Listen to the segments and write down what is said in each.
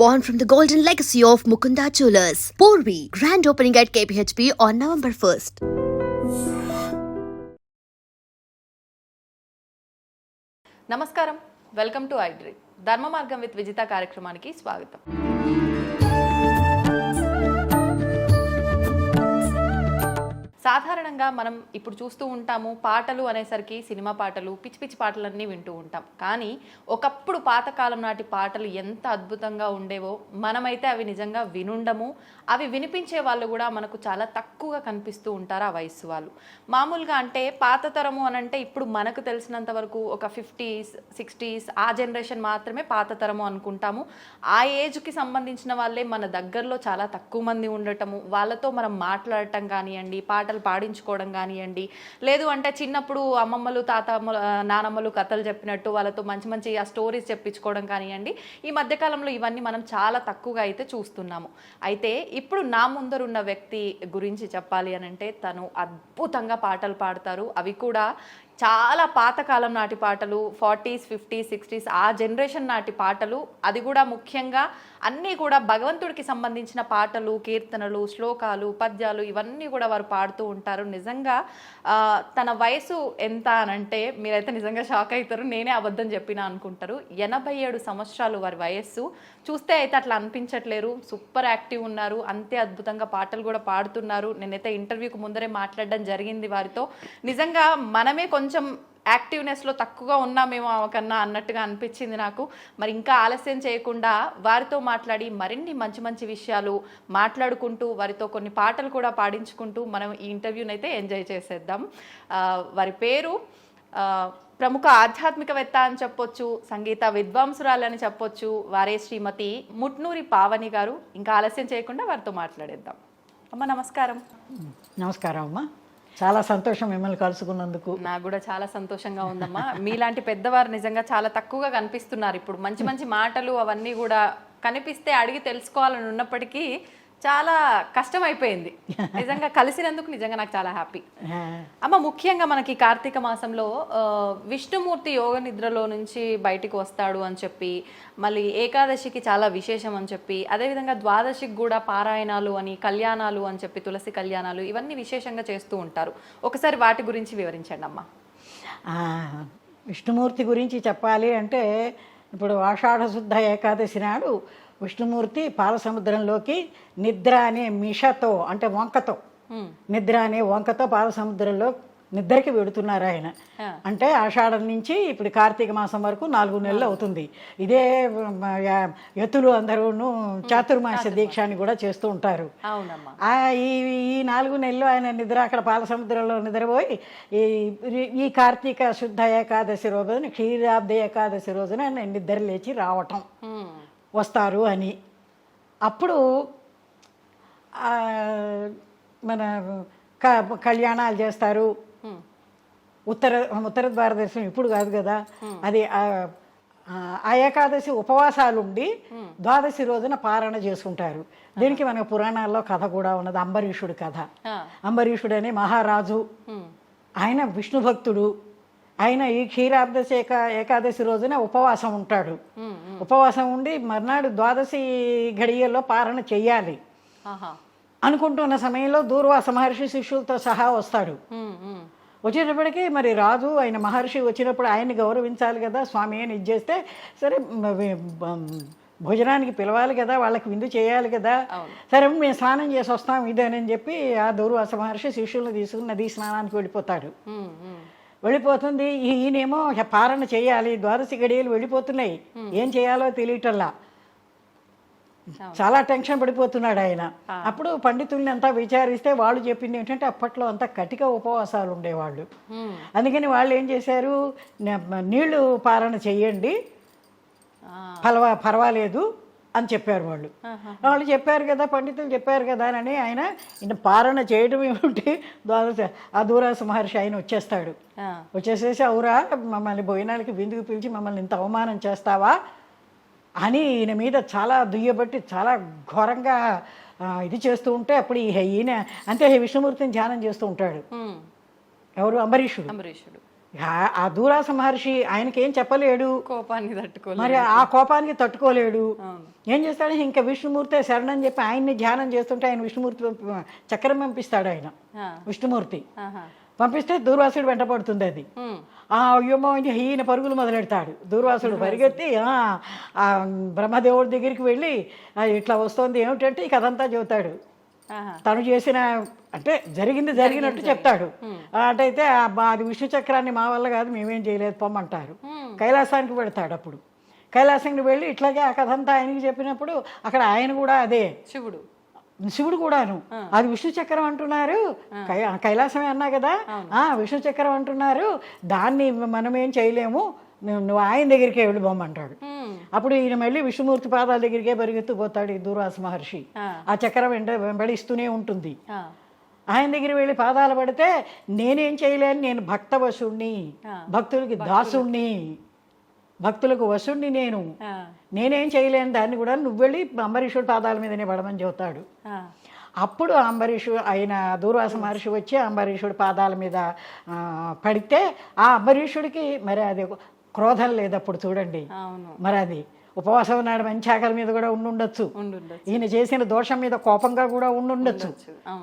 born from the golden legacy of Mukunda Jewelers. Porvi, grand opening at KPHP on November 1st. నమస్కారం welcome to iDream ధర్మ మార్గం with Vijitha కార్యక్రమానికి స్వాగతం సాధారణంగా మనం ఇప్పుడు చూస్తూ ఉంటాము పాటలు అనేసరికి సినిమా పాటలు పిచ్చి పిచ్చి పాటలన్నీ వింటూ ఉంటాం. కానీ ఒకప్పుడు పాతకాలం నాటి పాటలు ఎంత అద్భుతంగా ఉండేవో మనమైతే అవి నిజంగా వినుండము. అవి వినిపించే వాళ్ళు కూడా మనకు చాలా తక్కువగా కనిపిస్తూ ఉంటారు ఆ వయస్సు వాళ్ళు. మామూలుగా అంటే పాత తరము అని అంటే ఇప్పుడు మనకు తెలిసినంత వరకు ఒక ఫిఫ్టీస్ సిక్స్టీస్ ఆ జనరేషన్ మాత్రమే పాత తరము అనుకుంటాము. ఆ ఏజ్కి సంబంధించిన వాళ్ళే మన దగ్గరలో చాలా తక్కువ మంది ఉండటము వాళ్ళతో మనం మాట్లాడటం కానివ్వండి పాటలు పాడించుకోవడం కానివ్వండి. లేదు అంటే చిన్నప్పుడు అమ్మమ్మలు తాతమ్మలు నానమ్మలు కథలు చెప్పినట్టు వాళ్ళతో మంచి మంచి ఆ స్టోరీస్ చెప్పించుకోవడం కానివ్వండి. ఈ మధ్యకాలంలో ఇవన్నీ మనం చాలా తక్కువగా అయితే చూస్తున్నాము. అయితే ఇప్పుడు నా ముందరున్న వ్యక్తి గురించి చెప్పాలి అని అంటే తను అద్భుతంగా పాటలు పాడతారు. అవి కూడా చాలా పాతకాలం నాటి పాటలు ఫార్టీస్ ఫిఫ్టీస్ సిక్స్టీస్ ఆ జనరేషన్ నాటి పాటలు అది కూడా ముఖ్యంగా అన్నీ కూడా భగవంతుడికి సంబంధించిన పాటలు కీర్తనలు శ్లోకాలు పద్యాలు ఇవన్నీ కూడా వారు పాడుతూ ఉంటారు. నిజంగా తన వయసు ఎంత అనంటే మీరైతే నిజంగా షాక్ అవుతారు. నేనే అబద్ధం చెప్పినా అనుకుంటారు. ఎనభై ఏడు సంవత్సరాలు వారి వయస్సు. చూస్తే అయితే అట్లా అనిపించట్లేరు. సూపర్ యాక్టివ్ ఉన్నారు. అంతే అద్భుతంగా పాటలు కూడా పాడుతున్నారు. నేనైతే ఇంటర్వ్యూకి ముందరే మాట్లాడడం జరిగింది వారితో. నిజంగా మనమే కొంచెం కొంచెం యాక్టివ్నెస్లో తక్కువగా ఉన్నామేమో కన్నా అన్నట్టుగా అనిపించింది నాకు. మరి ఇంకా ఆలస్యం చేయకుండా వారితో మాట్లాడి మరిన్ని మంచి మంచి విషయాలు మాట్లాడుకుంటూ వారితో కొన్ని పాటలు కూడా పాడించుకుంటూ మనం ఈ ఇంటర్వ్యూని అయితే ఎంజాయ్ చేసేద్దాం. వారి పేరు ప్రముఖ ఆధ్యాత్మికవేత్త అని చెప్పొచ్చు సంగీత విద్వాంసురాలని చెప్పొచ్చు వారే శ్రీమతి ముట్నూరి పావని గారు. ఇంకా ఆలస్యం చేయకుండా వారితో మాట్లాడేద్దాం. అమ్మ నమస్కారం. నమస్కారం అమ్మ. చాలా సంతోషం మిమ్మల్ని కలుసుకున్నందుకు. నాకు కూడా చాలా సంతోషంగా ఉందమ్మా. మీలాంటి పెద్దవారు నిజంగా చాలా తక్కువగా కనిపిస్తున్నారు. ఇప్పుడు మంచి మంచి మాటలు అవన్నీ కూడా కనిపిస్తే అడిగి తెలుసుకోవాలని ఉన్నప్పటికీ చాలా కష్టం అయిపోయింది నిజంగా కలిసినందుకు నిజంగా నాకు చాలా హ్యాపీ. అమ్మ ముఖ్యంగా మనకి కార్తీక మాసంలో విష్ణుమూర్తి యోగ నిద్రలో నుంచి బయటికి వస్తాడు అని చెప్పి మళ్ళీ ఏకాదశికి చాలా విశేషం అని చెప్పి అదేవిధంగా ద్వాదశికి కూడా పారాయణాలు అని కళ్యాణాలు అని చెప్పి తులసి కళ్యాణాలు ఇవన్నీ విశేషంగా చేస్తూ ఉంటారు. ఒకసారి వాటి గురించి వివరించండి అమ్మా. ఆ, విష్ణుమూర్తి గురించి చెప్పాలి అంటే ఇప్పుడు ఆషాఢ శుద్ధ ఏకాదశి నాడు విష్ణుమూర్తి పాలసముద్రంలోకి నిద్ర అనే మిషతో అంటే వంకతో. నిద్ర అనే వంకతో పాలసముద్రంలో నిద్రకి వెడుతున్నారు ఆయన. అంటే ఆషాఢం నుంచి ఇప్పుడు కార్తీక మాసం వరకు నాలుగు నెలలు అవుతుంది. ఇదే యతులు అందరూను చాతుర్మాస దీక్ష అని కూడా చేస్తూ ఉంటారు. ఈ ఈ నాలుగు నెలలు ఆయన నిద్ర అక్కడ పాల సముద్రంలో నిద్రపోయి ఈ ఈ కార్తీక శుద్ధ ఏకాదశి రోజున క్షీరాబ్ద ఏకాదశి రోజున ఆయన నిద్ర లేచి రావటం. వస్తారు అని. అప్పుడు మన క- కళ్యాణాలు చేస్తారు. ఉత్తర ఉత్తర భారతదేశం ఇప్పుడు కాదు కదా. అది ఆ ఏకాదశి ఉపవాసాలు ఉండి ద్వాదశి రోజున పారణ చేసుకుంటారు. దీనికి మన పురాణాల్లో కథ కూడా ఉన్నది. అంబరీషుడి కథ. అంబరీషుడు అనే మహారాజు. ఆయన విష్ణు భక్తుడు. ఆయన ఈ క్షీరాబ్దశి ఏకా ఏకాదశి రోజున ఉపవాసం ఉంటాడు. ఉపవాసం ఉండి మర్నాడు ద్వాదశి ఘడియల్లో పారణ చెయ్యాలి. అనుకుంటున్న సమయంలో దూర్వాస మహర్షి శిష్యులతో సహా వస్తాడు. వచ్చేటప్పటికి మరి రాజు ఆయన మహర్షి వచ్చినప్పుడు ఆయన్ని గౌరవించాలి కదా స్వామి అని ఇచ్చేస్తే సరే భోజనానికి పిలవాలి కదా వాళ్ళకి విందు చేయాలి కదా. సరే మేము స్నానం చేసి వస్తాం ఇదేనని చెప్పి ఆ దూర్వాస మహర్షి శిష్యులను తీసుకుని నదీ స్నానానికి వెళ్ళిపోతాడు. వెళ్ళిపోతుంది. ఈయనేమో పారణ చేయాలి. ద్వాదశి గడియలు వెళ్ళిపోతున్నాయి. ఏం చేయాలో తెలియటల్లా చాలా టెన్షన్ పడిపోతున్నాడు ఆయన. అప్పుడు పండితుల్ని అంతా విచారిస్తే వాళ్ళు చెప్పింది ఏంటంటే అప్పట్లో అంతా కటిక ఉపవాసాలు ఉండేవాళ్ళు. అందుకని వాళ్ళు ఏం చేశారు? నీళ్ళు పారణ చెయ్యండి పర్వాలేదు. అని చెప్పారు వాళ్ళు. వాళ్ళు చెప్పారు కదా పండితులు చెప్పారు కదా అని ఆయన ఈయన పారణ చేయడం ఏమిటి? ద్వాదశ ఆ దూరాస మహర్షి ఆయన వచ్చేస్తాడు. వచ్చేసేసి అవురా మమ్మల్ని భోజనాలకి విందుకు పిలిచి మమ్మల్ని ఇంత అవమానం చేస్తావా? అని ఈయన మీద చాలా దుయ్యబట్టి చాలా ఘోరంగా ఇది చేస్తూ ఉంటే అప్పుడు ఈ- ఈయన అంతే విష్ణుమూర్తిని ధ్యానం చేస్తూ ఉంటాడు. ఎవరు? అంబరీషుడు. అంబరీషుడు. ఆ- దూరాస మహర్షి ఆయనకేం చెప్పలేడు కోపాన్ని తట్టుకోలేదు మరి ఆ కోపానికి తట్టుకోలేడు. ఏం చేస్తాడు ఇంకా విష్ణుమూర్తి శరణని చెప్పి ఆయన్ని ధ్యానం చేస్తుంటే ఆయన విష్ణుమూర్తి చక్రం పంపిస్తాడు ఆయన. విష్ణుమూర్తి. పంపిస్తే దూర్వాసుడు వెంటపడుతుంది అది. ఆ అయ్యమ్మో ఈయన పరుగులు మొదలెడతాడు దూర్వాసుడు పరిగెత్తి బ్రహ్మదేవుడి దగ్గరికి వెళ్ళి "ఆ, ఇట్లా వస్తోంది ఏమిటంటే ఇక అదంతా చెబుతాడు. తను చేసిన అంటే జరిగింది జరిగినట్టు చెప్తాడు. అటైతే అది విష్ణు చక్రాన్ని మా వల్ల కాదు మేమేం చేయలేదు పొమ్మంటారు. కైలాసానికి పెడతాడు అప్పుడు. కైలాసానికి వెళ్ళి ఇట్లాగే ఆ కథ అంతా ఆయనకి చెప్పినప్పుడు అక్కడ ఆయన కూడా అదే. శివుడు. శివుడు కూడాను. అది విష్ణు చక్రం అంటున్నారు. కైలాసమే అన్నా కదా. ఆ విష్ణు చక్రం అంటున్నారు. దాన్ని మనం ఏం చేయలేము. నువ్వు ఆయన దగ్గరికే వెళ్ళి బొమ్మంటాడు ఉమ్. అప్పుడు ఈయన మళ్ళీ విష్ణుమూర్తి పాదాల దగ్గరికే పరిగెత్తుపోతాడు ఈ దూర్వాస మహర్షి ఆ. చక్రం వెంట వెంబడిస్తూనే ఉంటుంది. ఆయన దగ్గర వెళ్ళి పాదాలు పడితే నేనేం చేయలేను నేను భక్త వశుణ్ణి భక్తులకి దాసుణ్ణి భక్తులకు వశుణ్ణి నేను. నేనేం చేయలేను దాన్ని కూడా నువ్వు వెళ్ళి అంబరీషుడి పాదాల మీదనే పడమని చెబుతాడు. అప్పుడు అంబరీషు ఆయన దూర్వాస మహర్షి వచ్చి అంబరీషుడి పాదాల మీద పడితే ఆ అంబరీషుడికి మరి అది క్రోధం లేదు అప్పుడు చూడండి మరి అది ఉపవాసం ఉన్నాడు మంచి ఆకలి మీద కూడా ఉండుండొచ్చు. ఉండు ఈయన చేసిన దోషం మీద కోపంగా కూడా ఉండుండొచ్చు.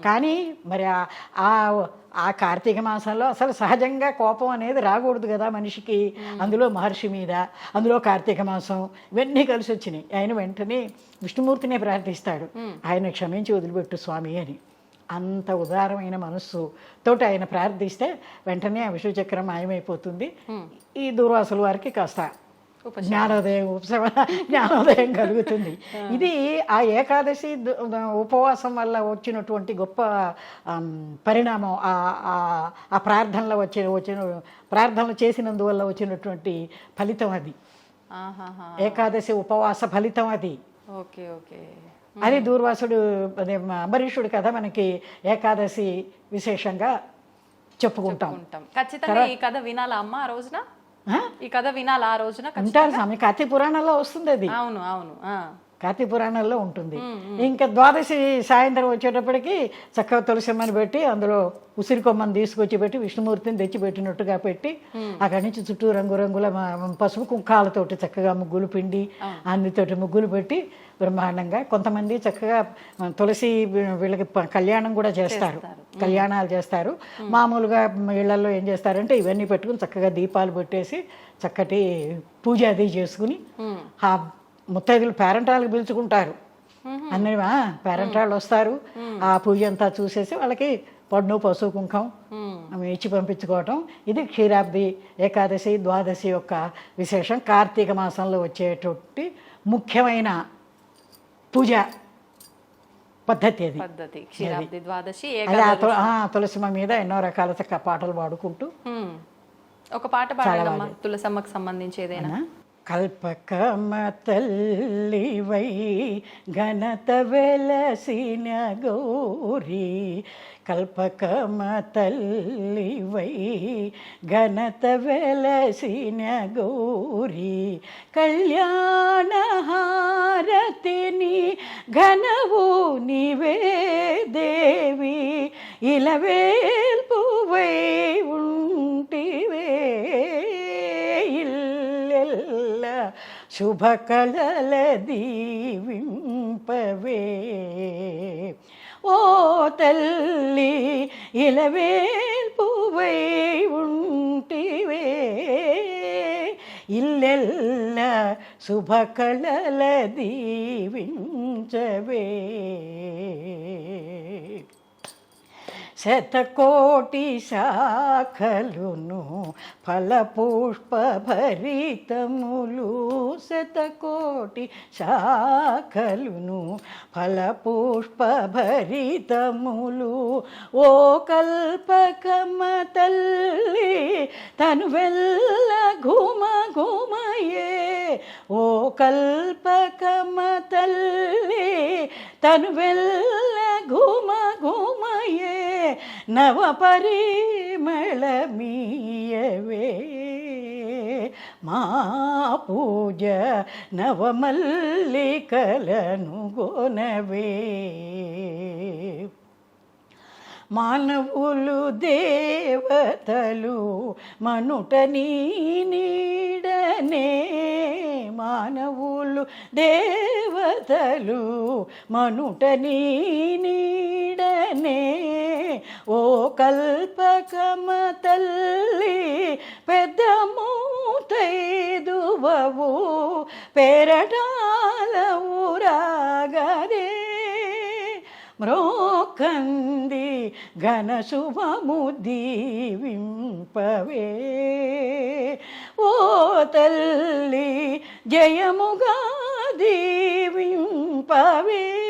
కానీ మరి ఆ- ఆ ఆ కార్తీక మాసంలో అసలు సహజంగా కోపం అనేది రాకూడదు కదా మనిషికి. అందులో మహర్షి మీద అందులో కార్తీక మాసం ఇవన్నీ కలిసి వచ్చినాయి ఆయన వెంటనే విష్ణుమూర్తినే ప్రార్థిస్తాడు. ఆయన క్షమించి వదిలిపెట్టు స్వామి అని. అంత ఉదారమైన మనస్సు తోటి ఆయన ప్రార్థిస్తే వెంటనే ఆ విష్ణుచక్రం మాయమైపోతుంది. ఈ దూర్వాసుల వారికి కాస్త జ్ఞానోదయం ఉపశమన జ్ఞానోదయం కలుగుతుంది. ఇది ఆ ఏకాదశి ఉపవాసం వల్ల వచ్చినటువంటి గొప్ప పరిణామం ఆ- ఆ- ఆ ప్రార్థనలో వచ్చిన వచ్చిన ప్రార్థనలు చేసినందువల్ల వచ్చినటువంటి ఫలితం అది. ఏకాదశి ఉపవాస ఫలితం అది. Okay okay. అది దూర్వాసుడు అదే అంబరీషుడి కథ మనకి ఏకాదశి విశేషంగా చెప్పుకుంటాం. ఉంటాం ఖచ్చితంగా ఈ కథ వినాలా అమ్మ ఆ రోజున? ఈ కథ వినాలా ఆ రోజున? ఉంటారు స్వామి కార్తీక పురాణంలో వస్తుంది అది. అవును అవును ఆ. కార్తీక పురాణంలో ఉంటుంది. ఇంకా ద్వాదశి సాయంత్రం వచ్చేటప్పటికి చక్కగా తులసిమ్మని పెట్టి అందులో ఉసిరి కొమ్మని తీసుకొచ్చి పెట్టి విష్ణుమూర్తిని తెచ్చి పెట్టినట్టుగా పెట్టి అక్కడి నుంచి చుట్టూ రంగురంగుల పసుపు కుంకాలతోటి చక్కగా ముగ్గులు పిండి అన్నితోటి ముగ్గులు పెట్టి బ్రహ్మాండంగా కొంతమంది చక్కగా తులసి వీళ్ళకి కళ్యాణం కూడా చేస్తారు. కళ్యాణాలు చేస్తారు. మామూలుగా ఇళ్ళలో ఏం చేస్తారంటే ఇవన్నీ పెట్టుకుని చక్కగా దీపాలు పెట్టేసి చక్కటి పూజ అది చేసుకుని ముత్తైదులు పేరెంటాలకు పిలుచుకుంటారు. అన్ని పేరెంటాళ్ళు వస్తారు. ఆ పూజ అంతా చూసేసి వాళ్ళకి పన్ను పశువు కుంకం ఇచ్చి పంపించుకోవటం. ఇది క్షీరాబ్ది ఏకాదశి ద్వాదశి యొక్క విశేషం. కార్తీక మాసంలో వచ్చేటువంటి ముఖ్యమైన పూజ పద్ధతి అది. పద్ధతి. ద్వాదశి తులసిమ మీద ఎన్నో రకాల చక్క పాటలు పాడుకుంటూ. ఒక పాట పాడాలమ్మా తులసమ్మకు సంబంధించి ఏదైనా. కల్పకమ తల్లివై ఘనత వెలసిన గౌరీ కల్పకమ తల్లివై ఘనత వెలసిన గౌరీ కళ్యాణహారతిని ఘనవు నీవే దేవి ఇలవేల్పువై శుభకళల దీవింపవే ఓ తల్లి ఇలవేల్పువై ఉంటివే. ఇల్లెల్ల శుభకళల దీవించవే శతకోటి శాఖలును ఫలపుష్ప భరితములు శతకోటి శాఖలును ఫలపుష్ప భరితములు ఓ కల్పకమ తల్లి తను వెళ్ళ ఘుమ ఘుమయే ఓ కల్పకమ తల్లి తను వెళ్ళ ఘుమ ఘుమయే నవ పరిమళమీయవే మా పూజ నవమల్లికలను గోనవే మానవులు దేవతలు మనుట నీడనే. మానవులు దేవతలు మనుట నీడనే. ఓ కల్పకమ తల్లి పెద్దమో మూతైదువవు పేరటాల ఊరాగదే. మ్రోకంది ఘన శుభము దీవింపవే. ఓ తల్లి జయముగా దీవింపవే.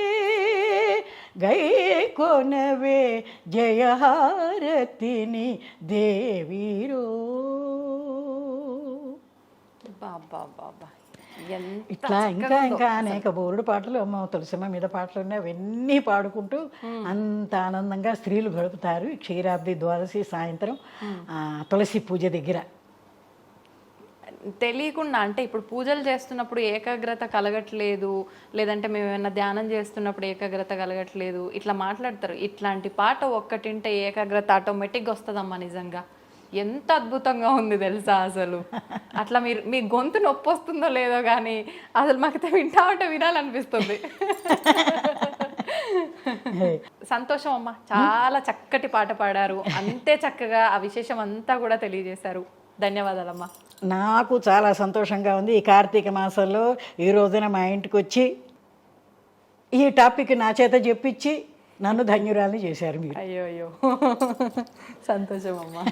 గై కొనవే జయహారతిని దేవీరో. బాబా బాబా ఎంత ఇట్లా ఇంకా ఇంకా అనేక బోరుడు పాటలు అమ్మ తులసిమ్మ మీద పాటలు ఉన్నాయి అవన్నీ పాడుకుంటూ అంత ఆనందంగా స్త్రీలు గడుపుతారు. క్షీరాబ్ది ద్వాదశి సాయంత్రం ఆ, తులసి పూజ దగ్గర. తెలియకుండా అంటే ఇప్పుడు పూజలు చేస్తున్నప్పుడు ఏకాగ్రత కలగట్లేదు లేదంటే మేము ఏమైనా ధ్యానం చేస్తున్నప్పుడు ఏకాగ్రత కలగట్లేదు ఇట్లా మాట్లాడతారు. ఇట్లాంటి పాట ఒక్కటింటే ఏకాగ్రత ఆటోమేటిక్గా వస్తుందమ్మా నిజంగా. ఎంత అద్భుతంగా ఉంది తెలుసా అసలు? అట్లా మీరు మీ గొంతు నొప్పి వస్తుందో లేదో కానీ అసలు మాకు వింటా ఉంటే వినాలనిపిస్తుంది. సంతోషం అమ్మా. చాలా చక్కటి పాట పాడారు. అంతే చక్కగా ఆ విశేషం అంతా కూడా తెలియజేశారు. ధన్యవాదాలమ్మా. నాకు చాలా సంతోషంగా ఉంది ఈ కార్తీక మాసంలో ఈ రోజున మా ఇంటికి వచ్చి ఈ టాపిక్ నా చేత చెప్పించి నన్ను ధన్యురాలని చేశారు మీరు. అయ్యో అయ్యో. సంతోషం అమ్మా.